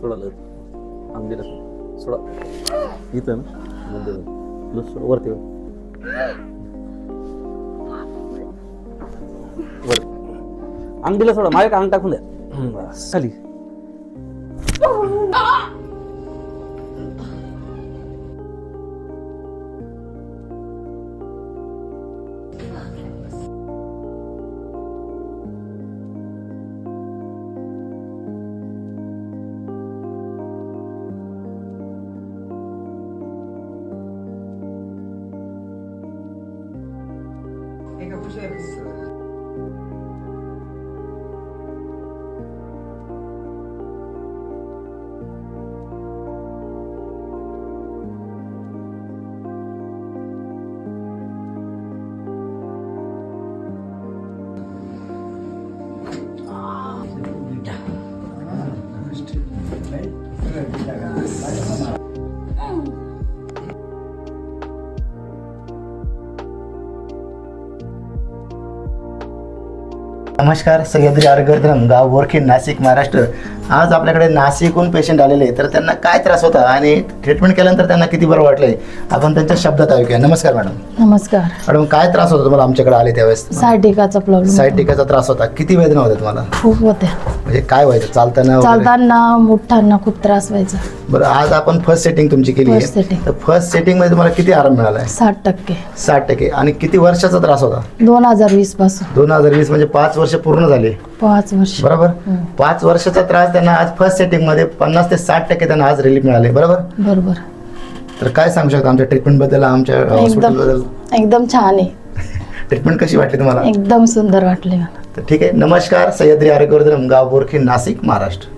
सोडा लग अंगडीला सोडा. इथं ना. म्हणजे मध्ये सोडा वरती वर. अंगडीला सोडा. माझ्या अंग टाकून द्या. 내가 무시해봤어. Thank you. नमस्कार सह्याद्री आरोग्यवर्धन गाव बोरखेड नाशिक महाराष्ट्र. आज आपल्याकडे नाशिकहून पेशंट आलेले. तर त्यांना काय त्रास होता आणि ट्रीटमेंट केल्यानंतर त्यांना किती बरं वाटलंय? आपण त्यांच्या शब्दात ऐकूया. नमस्कार मॅडम नमस्कार. मॅडम काय त्रास होता तुम्हाला आमच्याकडे आले त्यावेळेस? सायटिकाचा प्रॉब्लेम साईड टिकाचा त्रास होता. किती वेदना होत्या तुम्हाला? खूप होत्या. म्हणजे काय व्हायचं? चालताना? चालताना मुठ्ठांना खूप त्रास व्हायचा. बरं आज आपण फर्स्ट सेटिंग तुमची केली आहे. तर फर्स्ट सेटिंगमध्ये तुम्हाला किती आराम मिळाला साठ टक्के. साठ टक्के. आणि किती वर्षाचा त्रास होता? दोन हजार वीसपासून. दोन हजार वीस म्हणजे पाच वर्ष पूर्ण झाले. पाच वर्ष. बरोबर. पाच वर्षाचा त्रास त्यांना आज फर्स्ट सेटिंगमध्ये पन्नास ते साठ टक्के त्यांना आज रिलीफ मिळाले. बरोबर? बरोबर. तर काय सांगू शकता आमच्या ट्रीटमेंटबद्दल आमच्या हॉस्पिटल एकदम बद्दल? एकदम छान आहे. ट्रीटमेंट कशी वाटली तुम्हाला? एकदम सुंदर वाटले मला. तर ठीक आहे. नमस्कार सह्याद्री आरोग्यवर्धन गाव बोरखे नाशिक महाराष्ट्र.